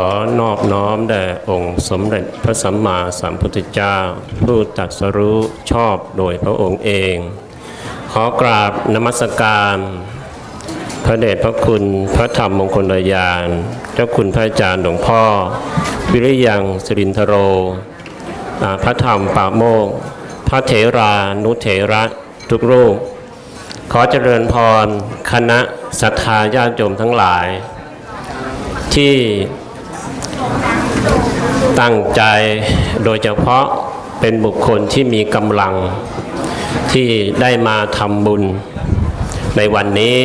อนอบน้อมแด่องค์สมเด็จพระสัมมาสัมพุทธเจ้า ผู้ตรัสรู้ชอบโดยพระองค์เอง ขอกราบนมัสการ พระเดชพระคุณพระธรรมมงคลยาน เจ้าคุณพระอาจารย์หลวงพ่อ วิริยังสิรินทโร พระธรรมป่าโมก พระเถรานุเถระทุกรูป ขอเจริญพร คณะศรัทธาญาติโยมทั้งหลาย ที่ ตั้งใจโดยเฉพาะเป็นบุคคลที่มีกำลังที่ได้มาทำบุญในวันนี้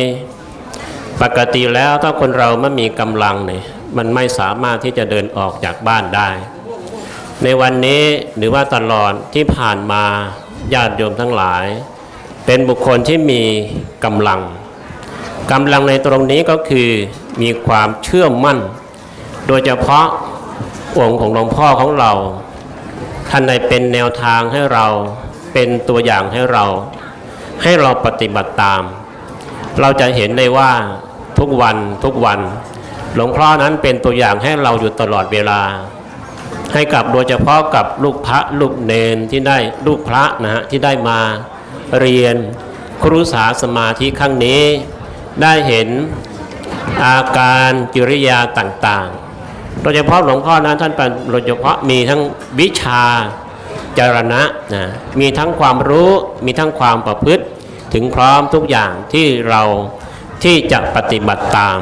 ปกติแล้วถ้าคนเราไม่มีกำลังเนี่ยมันไม่สามารถที่จะเดินออกจากบ้านได้ ในวันนี้หรือว่าตลอดที่ผ่านมาญาติโยมทั้งหลาย เป็นบุคคลที่มีกำลังกำลังในตรงนี้ก็คือมีความเชื่อมั่น โดยเฉพาะ องค์ของหลวงพ่อของเรา ท่านได้เป็นแนวทางให้เราเป็นตัวอย่างให้เรา ให้เราปฏิบัติตาม เราจะเห็นได้ว่าทุกวันทุกวัน หลวงพ่อนั้นเป็นตัวอย่างให้เราอยู่ตลอดเวลา ให้กับโดยเฉพาะกับลูกพระลูกเนนที่ได้ลูกพระนะฮะที่ได้มาเรียนครุสาสมาธิครั้งนี้ ได้เห็นอาการกิริยาต่างๆ โดยเฉพาะหลวงพ่อนั้นท่านเป็นโดยเฉพาะมีทั้งวิชาจารณะนะมีทั้งความรู้มีทั้งความประพฤติ ถึงพร้อมทุกอย่างที่เราที่จะปฏิบัติตาม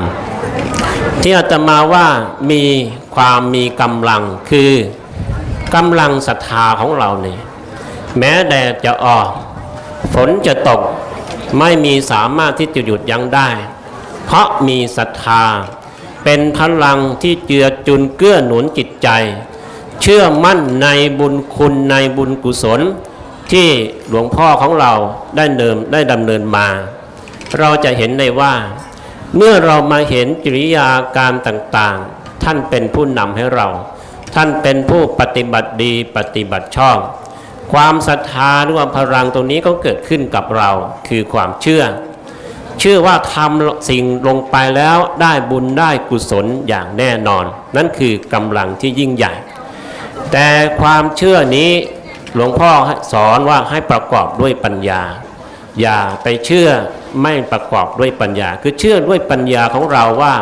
ที่อาตมาว่ามีความมีกำลังคือกำลังศรัทธาของเราเนี่ยแม้แดดจะออกฝนจะตกไม่มีสามารถที่จะหยุดยั้งได้ เพราะมีศรัทธา เป็นพลังที่เจือจุนเกื้อหนุนจิตใจ เชื่อมั่นในบุญคุณในบุญกุศล ที่หลวงพ่อของเราได้เดิมได้ดำเนินมา เราจะเห็นได้ว่า เมื่อเรามาเห็นกิริยาการต่างๆ ท่านเป็นผู้นำให้เรา ท่านเป็นผู้ปฏิบัติดีปฏิบัติชอบความศรัทธาหรือว่าพลังตรงนี้ก็เกิดขึ้นกับเราคือความเชื่อ ชื่อว่าทำสิ่งลงไปแล้วได้บุญได้กุศลอย่างแน่นอน นั่นคือกำลังที่ยิ่งใหญ่ แต่ความเชื่อนี้หลวงพ่อสอนว่าให้ประกอบด้วยปัญญา อย่าไปเชื่อไม่ประกอบด้วยปัญญา คือเชื่อด้วยปัญญาของเราว่า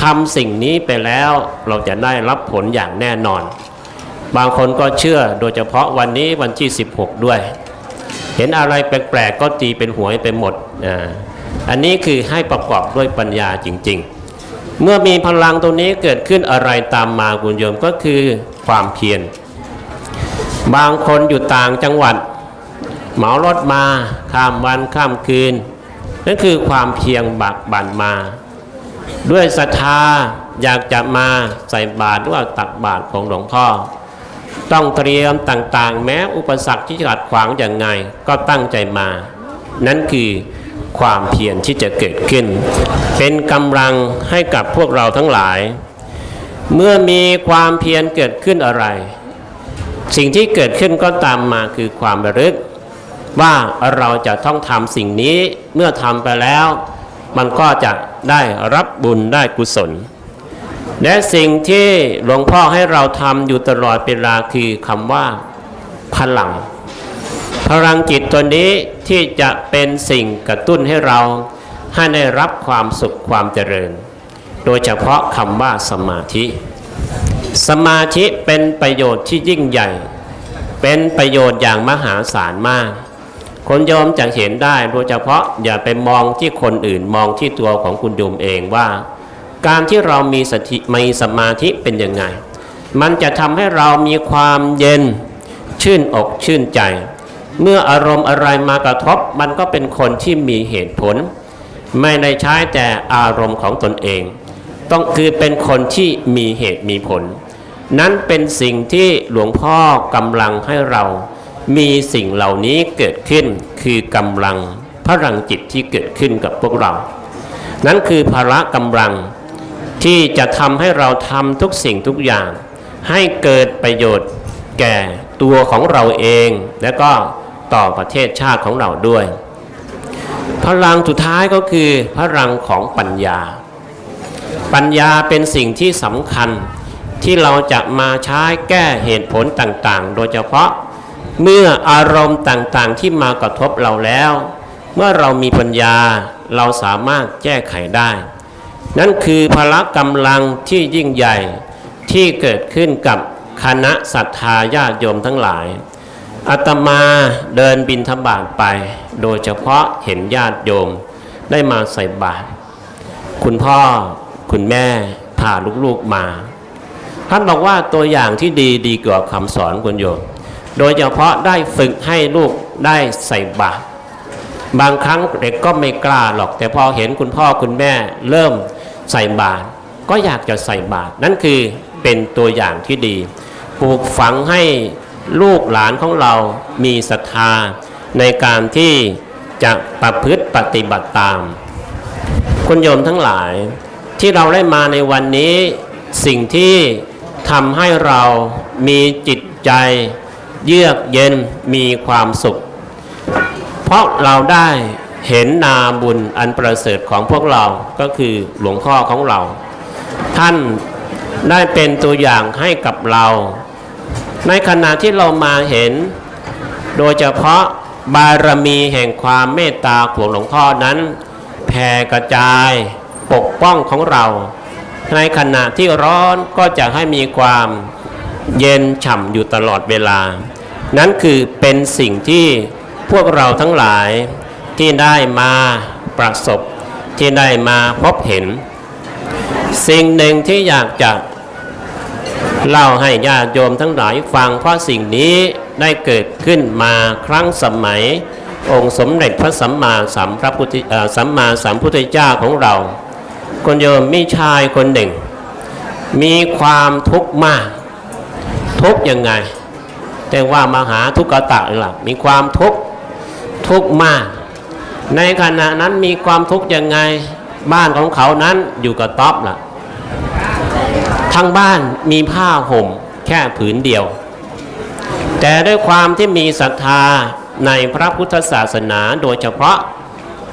ทำสิ่งนี้ไปแล้วเราจะได้รับผลอย่างแน่นอน บางคนก็เชื่อโดยเฉพาะวันนี้วันที่ 16 ด้วย เห็นอะไรแปลกๆก็ตีเป็นหวยไปหมดอ่า อันนี้คือให้ประกอบด้วยปัญญาจริง ๆ เมื่อมีพลังตรงนี้เกิดขึ้นอะไรตามมาคุณโยมก็คือความเพียร บางคนอยู่ต่างจังหวัด เหมารถมาข้ามวันข้ามคืน นั่นคือความเพียรบักบั่นมา ด้วยศรัทธาอยากจะมาใส่บาตรหรือว่าตักบาตรของหลวงพ่อ ต้องเตรียมต่างๆ แม้อุปสรรคที่จะขัดขวางอย่างไงก็ตั้งใจมา นั่นคือ ความเพียรที่จะเกิดขึ้น เป็นกำลังให้กับพวกเราทั้งหลาย เมื่อมีความเพียรเกิดขึ้นอะไร สิ่งที่เกิดขึ้นก็ตามมาคือความระลึก ว่าเราจะต้องทำสิ่งนี้เมื่อทำไปแล้ว มันก็จะได้รับบุญได้กุศล และสิ่งที่หลวงพ่อให้เราทำอยู่ตลอดเวลาคือคำว่าพลัง พลังจิตตัวนี้ ที่จะเป็นสิ่งกระตุ้นให้เราให้ได้รับความสุขความเจริญ โดยเฉพาะคำว่าสมาธิ สมาธิเป็นประโยชน์ที่ยิ่งใหญ่ เป็นประโยชน์อย่างมหาศาลมาก คนโยมจะเห็นได้โดยเฉพาะอย่าไปมองที่คนอื่นมองที่ตัวของคุณโยมเองว่า การที่เรามีสติมีสมาธิเป็นยังไง มันจะทำให้เรามีความเย็นชื่นอกชื่นใจ เมื่ออารมณ์อะไรมากระทบมันก็เป็นคนที่มีเหตุผล ไม่ได้ใช้แต่อารมณ์ของตนเอง ต้องคือเป็นคนที่มีเหตุมีผล นั้นเป็นสิ่งที่หลวงพ่อกำลังให้เรามีสิ่งเหล่านี้เกิดขึ้นคือกำลังพลังจิตที่เกิดขึ้นกับพวกเรา นั้นคือภาระกำลังที่จะทำให้เราทำทุกสิ่งทุกอย่าง ให้เกิดประโยชน์แก่ตัวของเราเองและก็ ต่อประเทศชาติของเราด้วย พลังสุดท้ายก็คือพลังของปัญญา ปัญญาเป็นสิ่งที่สำคัญที่เราจะมาใช้แก้เหตุผลต่างๆ โดยเฉพาะเมื่ออารมณ์ต่างๆที่มากระทบเราแล้ว เมื่อเรามีปัญญาเราสามารถแก้ไขได้ นั่นคือพละกำลังที่ยิ่งใหญ่ที่เกิดขึ้นกับคณะศรัทธาญาติโยมทั้งหลาย อาตมาเดินบินทบาทไป โดยเฉพาะเห็นญาติโยมได้มาใส่บาตรคุณพ่อคุณแม่พาลูกๆมา ท่านบอกว่าตัวอย่างที่ดีดีกว่าคำสอนคุณโยม โดยเฉพาะได้ฝึกให้ลูกได้ใส่บาตรบางครั้งเด็กก็ไม่กล้าหรอก แต่พอเห็นคุณพ่อคุณแม่เริ่มใส่บาตรก็อยากจะใส่บาตรนั่นคือเป็นตัวอย่างที่ดี ปลูกฝังให้ ลูกหลานของเรามีศรัทธาในการที่จะประพฤติปฏิบัติตาม คุณโยมทั้งหลายที่เราได้มาในวันนี้สิ่งที่ทำให้เรามีจิตใจ เยือกเย็นมีความสุข เพราะเราได้เห็นนาบุญอันประเสริฐของพวกเราก็คือหลวงพ่อของเรา ท่านได้เป็นตัวอย่างให้กับเรา ในขณะที่เรามาเห็น โดยเฉพาะบารมีแห่งความเมตตาของหลวงพ่อนั้นแผ่กระจายปกป้องของเรา ในขณะที่ร้อนก็จะให้มีความเย็นฉ่ำอยู่ตลอดเวลา นั้นคือเป็นสิ่งที่พวกเราทั้งหลายที่ได้มาประสบที่ได้มาพบเห็น สิ่งหนึ่งที่อยากจะ เล่าให้ญาติโยมทั้งหลายฟังเพราะสิ่งนี้ได้เกิดขึ้นมาครั้งสมัย องค์สมเด็จพระสัมมาสัมพระพุทธเอ่อสัมมาสัมพุทธเจ้าของเรา คนโยมมีชายคนหนึ่ง มีความทุกข์มาก ทุกข์ยังไง แต่ว่ามาหาทุกขตะหลักมีความทุกข์ทุกข์มาก ในขณะนั้นมีความทุกข์ยังไง บ้านของเขานั้นอยู่กับต๊อบล่ะ ทั้งบ้านมีผ้าห่มแค่ผืนเดียว แต่ด้วยความที่มีศรัทธาในพระพุทธศาสนาโดยเฉพาะ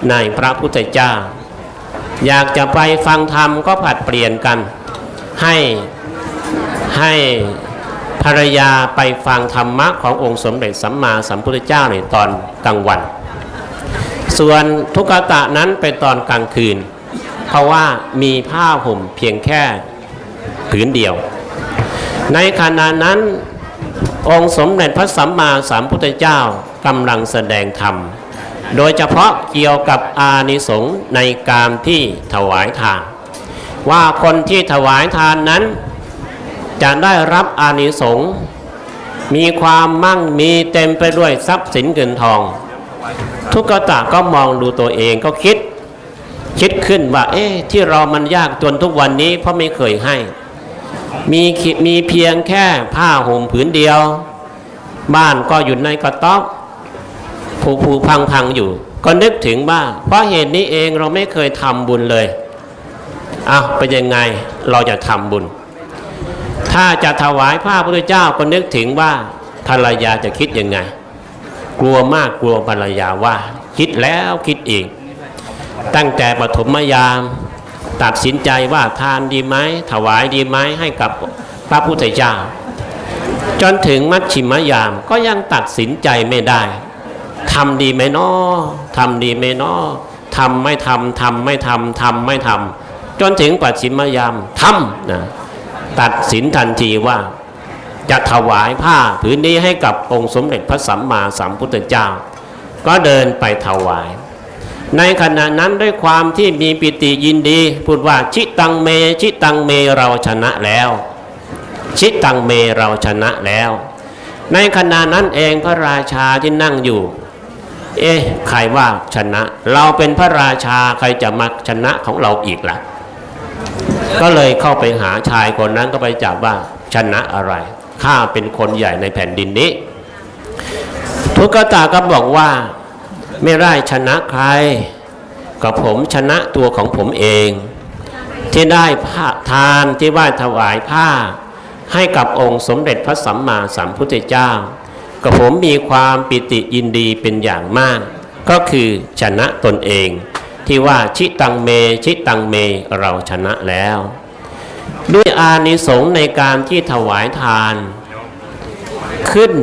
ในพระพุทธเจ้า อยากจะไปฟังธรรมก็ผัดเปลี่ยนกัน ให้ให้ภรรยาไปฟังธรรมะขององค์สมเด็จสัมมาสัมพุทธเจ้าในตอนกลางวัน ส่วนทุกตะนั้นเป็นตอนกลางคืน เพราะว่ามีผ้าห่มเพียงแค่ ผืนเดียว ในขณะนั้นองค์สมเด็จพระสัมมาสัมพุทธเจ้ากำลังแสดงธรรม โดยเฉพาะเกี่ยวกับอานิสงส์ในการที่ถวายทาน ว่าคนที่ถวายทานนั้น จะได้รับอานิสงส์มีความมั่งมีเต็มไปด้วยทรัพย์สินเงินทอง ทุกตะก็มองดูตัวเองก็คิด คิดขึ้นว่า เอ๊ะที่เรามันยากจนทุกวันนี้เพราะไม่เคยให้ มีมีเพียงแค่ผ้าห่มผืนเดียว บ้านก็อยู่ในกระต๊อบผูผูพังพังอยู่ ก็นึกถึงว่าเพราะเหตุนี้เองเราไม่เคยทำบุญเลยอ้าวเป็นยังไงเราจะทำบุญ ถ้าจะถวายผ้าพระพุทธเจ้าก็นึกถึงว่าภรรยาจะคิดยังไง กลัวมากกลัวภรรยาว่า คิดแล้วคิดอีก ตั้งแต่ปฐมยาม ตัดสินใจว่าทานดีไหมถวายดีไหมให้กับพระพุทธเจ้า จนถึงมัชชิมยามก็ยังตัดสินใจไม่ได้ทำดีไหมนอทำดีไหมนอทำไม่ทำทำไม่ทำทำไม่ทำจนถึงปัจฉิมยามทำนะตัดสินทันทีว่า จะถวายผ้าผืนนี้ให้กับองค์สมเด็จพระสัมมาสัมพุทธเจ้า ก็เดินไปถวาย ในขณะนั้นด้วยความที่มีปิติยินดี พูดว่าชิตังเม ชิตังเมเราชนะแล้ว ชิตังเมเราชนะแล้ว ในขณะนั้นเองพระราชาที่นั่งอยู่ เอ๊ะใครว่าชนะ เราเป็นพระราชาใครจะมาชนะของเราอีกล่ะ ก็เลยเข้าไปหาชายคนนั้นก็ไปจับว่าชนะอะไรข้าเป็นคนใหญ่ในแผ่นดินนี้ ทุกตาก็บอกว่า ไม่ได้ชนะใคร กับผมชนะตัวของผมเอง ที่ได้ผ้าทานที่ไหว้ถวายผ้า ให้กับองค์สมเด็จพระสัมมาสัมพุทธเจ้า กับผมมีความปิติยินดีเป็นอย่างมาก ก็คือชนะตนเอง ที่ว่าชิตังเม ชิตังเมเราชนะแล้ว ด้วยอานิสงส์ในการที่ถวายทานขึ้น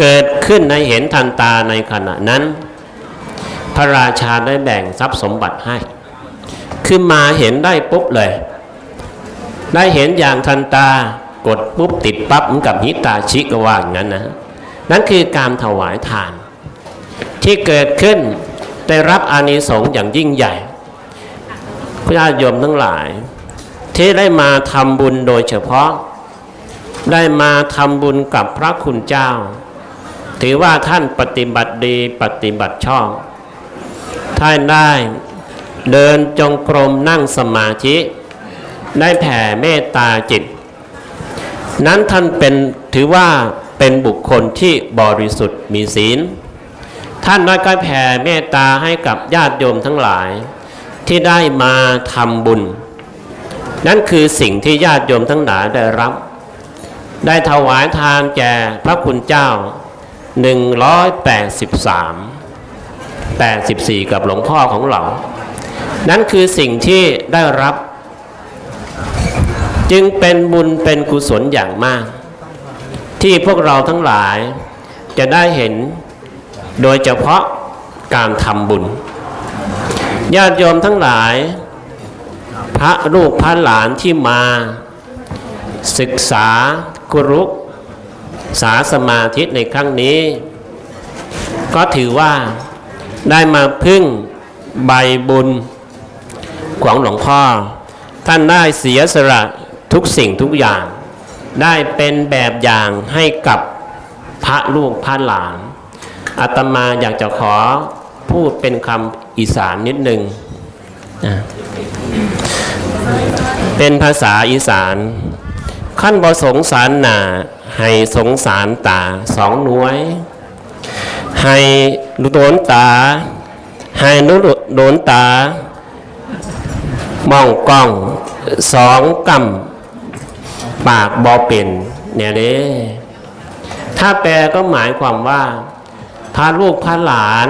เกิดขึ้นในเห็นทันตาในขณะนั้น พระราชาได้แบ่งทรัพย์สมบัติให้คือมาเห็นได้ปุ๊บเลย ได้เห็นอย่างทันตากดปุ๊บติดปั๊บเหมือนกับฮิตาชิกว่าอย่างนั้นนะ นั่นคือการถวายทาน ที่เกิดขึ้นได้รับอานิสงส์อย่างยิ่งใหญ่พระญาติโยมทั้งหลาย ที่ได้มาทำบุญโดยเฉพาะ ได้มาทำบุญกับพระคุณเจ้า ถือว่าท่านปฏิบัติดีปฏิบัติชอบ ท่านได้ เดินจงกรมนั่งสมาธิ ได้แผ่เมตตาจิต นั้นท่านเป็นถือว่าเป็นบุคคลที่บริสุทธิ์มีศีล ท่านได้ก็แผ่เมตตาให้กับญาติโยมทั้งหลาย ที่ได้มาทำบุญ นั่นคือสิ่งที่ญาติโยมทั้งหลายได้รับ ได้ถวายทานแก่พระคุณเจ้า 183 84 กับหลวงพ่อของเรา นั่นคือสิ่งที่ได้รับ จึงเป็นบุญเป็นกุศลอย่างมาก ที่พวกเราทั้งหลายจะได้เห็นโดยเฉพาะการทำบุญ ญาติโยมทั้งหลาย พระลูกพระหลานที่มา ศึกษากุรุสาสมาธิในครั้งนี้ ก็ถือว่า ได้มาพึ่งใบบุญของหลวงพ่อ ท่านได้เสียสละทุกสิ่งทุกอย่าง ได้เป็นแบบอย่างให้กับพระลูกพระหลานอาตมาอยากจะขอพูดเป็นคำอีสานนิดหนึ่งเป็นภาษาอีสานขั้นบสงสารหนาให้สงสารตาสองน่วย ให้โดนตา ให้นุโดนตามองกล้องสองกำปากบอเป็นเนี่ยเด้ถ้าแปลก็หมายความว่าพาลูกพาหลาน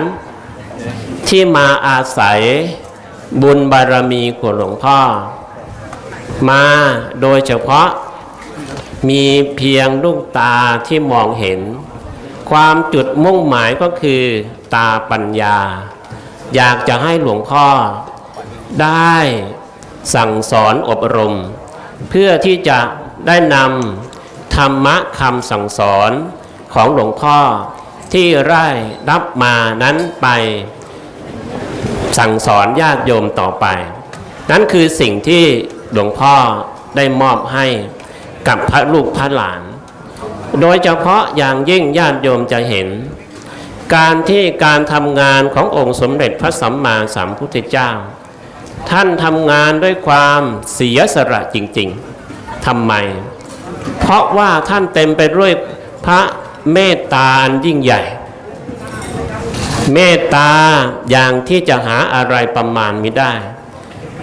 ที่มาอาศัยบุญบารมีของหลวงพ่อ มาโดยเฉพาะมีเพียงลูกตาที่มองเห็น ความจุด มุ่งหมายก็คือตาปัญญา อยากจะให้หลวงพ่อได้สั่งสอนอบรม เพื่อที่จะได้นำธรรมะคำสั่งสอนของหลวงพ่อที่ได้รับมานั้นไปสั่งสอนญาติโยมต่อไป นั่นคือสิ่งที่หลวงพ่อได้มอบให้กับพระลูกพระหลาน โดยเฉพาะอย่างยิ่งญาติโยมจะเห็น การที่การทำงานขององค์สมเด็จพระสัมมาสัมพุทธเจ้า ท่านทำงานด้วยความเสียสละจริงๆทำไม เพราะว่าท่านเต็มไปด้วยพระเมตตาอันยิ่งใหญ่ เมตตาอย่างที่จะหาอะไรประมาณไม่ได้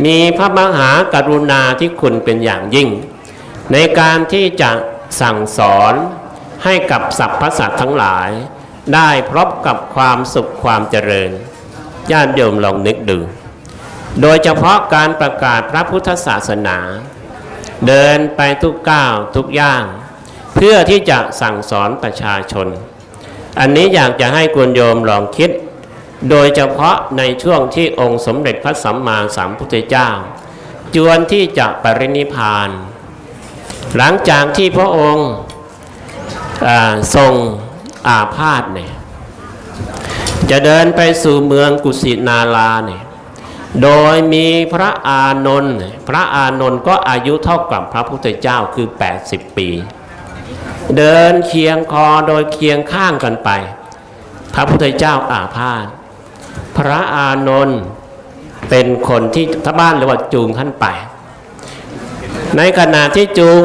มีพระมหากรุณาที่คุณเป็นอย่างยิ่ง ในการที่จะ สั่งสอนให้กับสรรพสัตว์ทั้งหลาย ได้พบกับความสุขความเจริญญาติโยมลองนึกดู โดยเฉพาะการประกาศพระพุทธศาสนา เดินไปทุกก้าวทุกย่าง เพื่อที่จะสั่งสอนประชาชน อันนี้อยากจะให้คุณโยมลองคิด โดยเฉพาะในช่วงที่องค์สมเด็จพระสัมมาสัมพุทธเจ้า จวนที่จะปรินิพพาน หลังจากที่พระองค์อ่าทรงอาพาธเนี่ยจะเดินไปสู่เมืองกุสินาราเนี่ยโดยมีพระอานนท์พระอานนท์ก็อายุเท่ากับพระพุทธเจ้าคือ 80 ปี เดินเคียงคอโดยเคียงข้างกันไป พระพุทธเจ้าอาพาธพระอานนท์เป็นคนที่ทบ้านเรียกว่าจูงท่านไป ในขณะที่จูง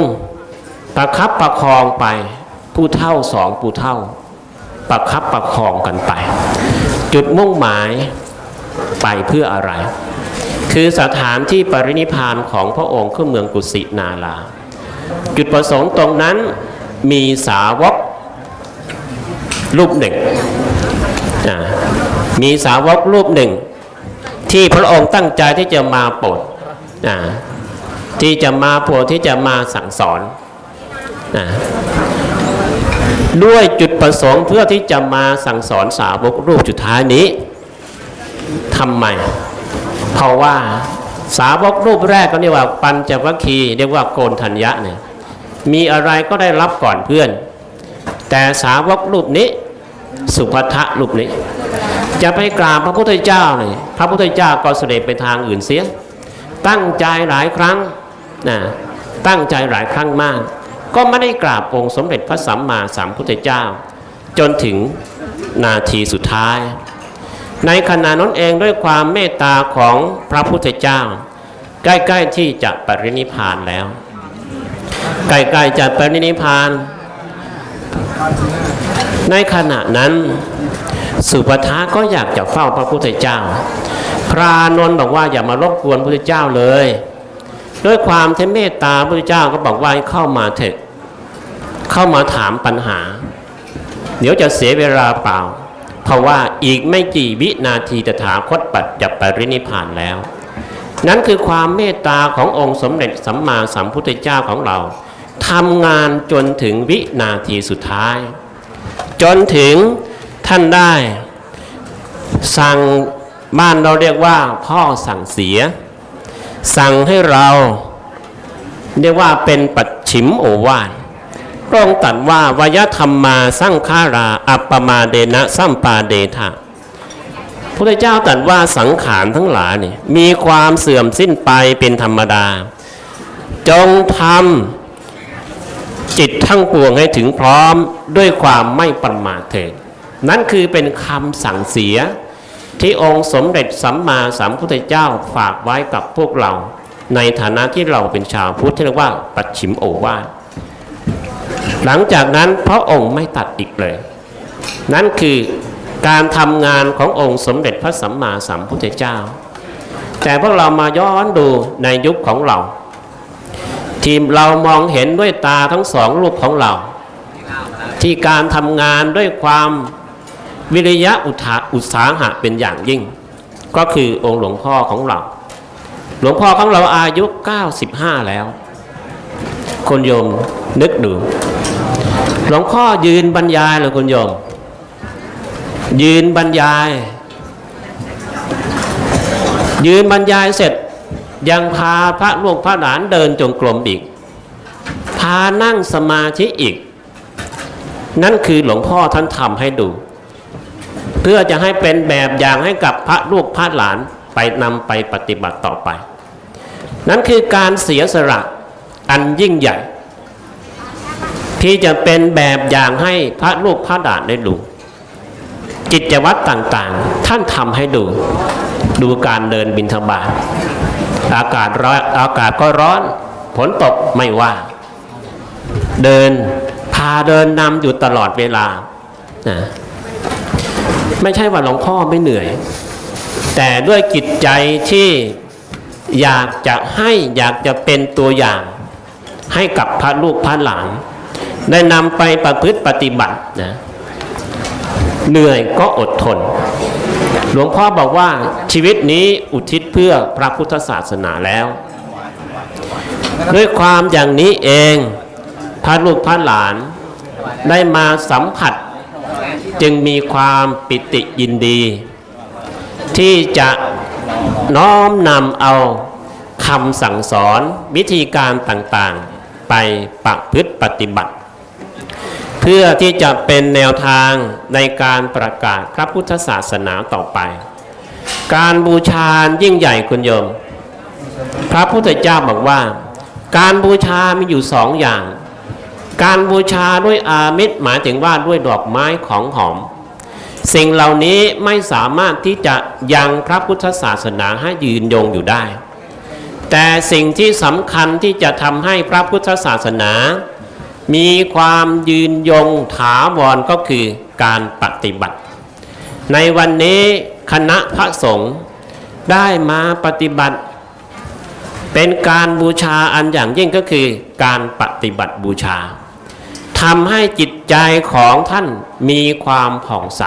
ประคับประคองไป ผู้เท่าสองผู้เท่า ประคับประคองกันไป จุดมุ่งหมายไปเพื่ออะไร คือสถานที่ปรินิพานของพระองค์คือเมืองกุสินาราจุดประสงค์ตรงนั้นมีสาวกรูปหนึ่ง มีสาวกรูปหนึ่ง ที่พระองค์ตั้งใจที่จะมาโปรดอ่า ที่จะมาโปรดที่จะมาสั่งสอนนะด้วยจุดประสงค์เพื่อที่จะมาสั่งสอนสาวกรูปสุดท้ายนี้ทำไม เพราะว่าสาวกรูปแรกก็เรียกว่าปัญจวัคคีเรียกว่าโกนทัญญะเนี่ยมีอะไรก็ได้รับก่อนเพื่อน แต่สาวกรูปนี้ สุภัทะรูปนี้ จะไปกราบพระพุทธเจ้าเนี่ยพระพุทธเจ้าก็เสด็จไปทางอื่นเสีย ตั้งใจหลายครั้ง นะตั้งใจหลายครั้งมาก ก็ไม่ได้กราบองค์สมเด็จพระสัมมาสัมพุทธเจ้า จนถึงนาทีสุดท้าย ในขณะนั้นเองด้วยความเมตตาของพระพุทธเจ้า ใกล้ๆที่จะปรินิพานแล้ว ใกล้ๆจะปรินิพานในขณะนั้นสุปทาก็อยากจะเฝ้าพระพุทธเจ้า พระนนท์บอกว่าอย่ามารบกวนพระพุทธเจ้าเลย ด้วยความที่เมตตาพระพุทธเจ้าก็บอกว่าให้เข้ามาเถอะเข้ามาถามปัญหา เดี๋ยวจะเสียเวลาเปล่า เพราะว่าอีกไม่กี่วินาทีตถาคตปัจจะปรินิพพานแล้ว นั้นคือความเมตตาขององค์สมเด็จสัมมาสัมพุทธเจ้าของเราทำงานจนถึงวินาทีสุดท้าย จนถึงท่านได้ สั่งบ้านเราเรียกว่าพ่อสั่งเสีย สั่งให้เราเรียกว่าเป็นปัจฉิมโอวาทพระองค์ตรัสว่าวยธรรมมาสร้างฆารา อัปปมาเดนะสัมปาเดทะพระเจ้าตรัสว่าสังขารทั้งหลายนี่มีความเสื่อมสิ้นไปเป็นธรรมดา จงทำจิตทั้งปวงให้ถึงพร้อมด้วยความไม่ประมาทเถิดนั่นคือเป็นคำสั่งเสีย ที่องค์สมเด็จสัมมาสัมพุทธเจ้าฝากไว้กับพวกเรา ในฐานะที่เราเป็นชาวพุทธที่เรียกว่าปัจฉิมโอวาทหลังจากนั้นพระองค์ไม่ตัดอีกเลย นั่นคือการทำงานขององค์สมเด็จพระสัมมาสัมพุทธเจ้า แต่พวกเรามาย้อนดูในยุคของเรา ทีมเรามองเห็นด้วยตาทั้งสองลูกของเรา ที่การทำงานด้วยความ วิริยะอุทาอุตสาหะเป็นอย่างยิ่ง ก็คือองค์หลวงพ่อของเรา หลวงพ่อของเราอายุ 95 แล้ว คนโยมนึกดูหลวงพ่อยืนบรรยายเลยคุณโยม ยืนบรรยาย ยืนบรรยายเสร็จยังพาพระลูกพระหลานเดินจงกรมอีก พานั่งสมาธิอีก นั่นคือหลวงพ่อท่านทำให้ดู เพื่อจะให้เป็นแบบอย่างให้กับพระลูกพระหลานไปนำไปปฏิบัติต่อไป นั่นคือการเสียสละอันยิ่งใหญ่ ที่จะเป็นแบบอย่างให้พระลูกพระหลานได้ดูกิจวัตรต่างๆ ท่านทำให้ดู ดูการเดินบินทบาทอากาศร้อนอากาศก็ร้อนฝนตกไม่ว่า เดินพาเดินนำอยู่ตลอดเวลานะ ไม่ใช่ว่าหลวงพ่อไม่เหนื่อย แต่ด้วยจิตใจที่อยากจะให้อยากจะเป็นตัวอย่าง ให้กับพระลูกพระหลานได้นำไปประพฤติปฏิบัตินะเหนื่อยก็อดทน หลวงพ่อบอกว่าชีวิตนี้อุทิศเพื่อพระพุทธศาสนาแล้ว ด้วยความอย่างนี้เองพระลูกพระหลานได้มาสัมผัส จึงมีความปิติยินดี ที่จะน้อมนำเอาคำสั่งสอนวิธีการต่างๆ ไปประพฤติปฏิบัติ เพื่อที่จะเป็นแนวทางในการประกาศพระพุทธศาสนาต่อไป การบูชายิ่งใหญ่คุณโยม พระพุทธเจ้าบอกว่า การบูชามีอยู่สองอย่าง การบูชาด้วยอามิตรหมายถึงว่าด้วยดอกไม้ของหอม สิ่งเหล่านี้ไม่สามารถที่จะยังพระพุทธศาสนาให้ยืนยงอยู่ได้ แต่สิ่งที่สำคัญที่จะทำให้พระพุทธศาสนา มีความยืนยงถาวรก็คือการปฏิบัติ ในวันนี้คณะพระสงฆ์ได้มาปฏิบัติ เป็นการบูชาอันอย่างยิ่งก็คือการปฏิบัติบูชา ทำให้จิตใจของท่านมีความผ่องใส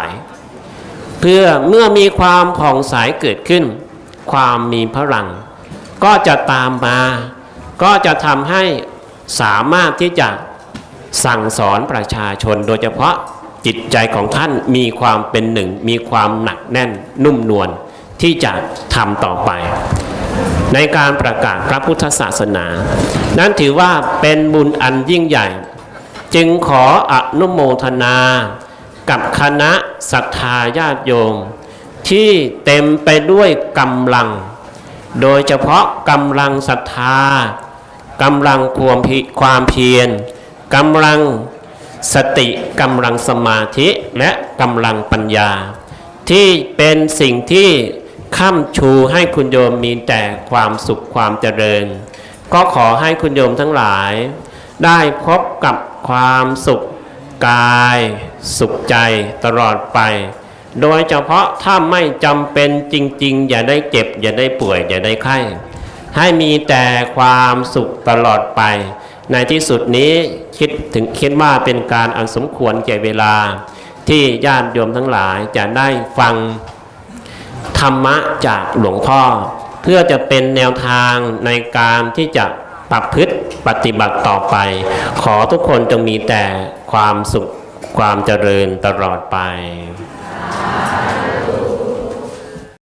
เพื่อเมื่อมีความผ่องใสเกิดขึ้น ความมีพลัง ก็จะตามมา ก็จะทำให้สามารถที่จะสั่งสอนประชาชนโดยเฉพาะจิตใจของท่านมีความเป็นหนึ่ง มีความหนักแน่นนุ่มนวลที่จะทำต่อไป ในการประกาศพระพุทธศาสนา นั้นถือว่าเป็นบุญอันยิ่งใหญ่ จึงขออนุโมทนา กับคณะศรัทธาญาติโยม ที่เต็มไปด้วยกำลัง โดยเฉพาะกำลังศรัทธากำลังความเความเพียรกำลังสติกำลังสมาธิและกำลังปัญญา ที่เป็นสิ่งที่ค้ำชูให้คุณโยมมีแต่ความสุขความเจริญ ก็ขอให้คุณโยมทั้งหลาย ได้พบกับ ความสุขกาย สุขใจตลอดไป โดยเฉพาะถ้าไม่จำเป็นจริง ๆ อย่าได้เจ็บ อย่าได้ป่วย อย่าได้ไข้ ให้มีแต่ความสุขตลอดไป ในที่สุดนี้คิดถึงคิดว่าเป็นการอันสมควรแก่เวลา ที่ญาติโยมทั้งหลายจะได้ฟังธรรมะจากหลวงพ่อ เพื่อจะเป็นแนวทางในการที่จะ ปรับพฤติปฏิบัติต่อไป ขอทุกคนจงมีแต่ความสุขความเจริญตลอดไป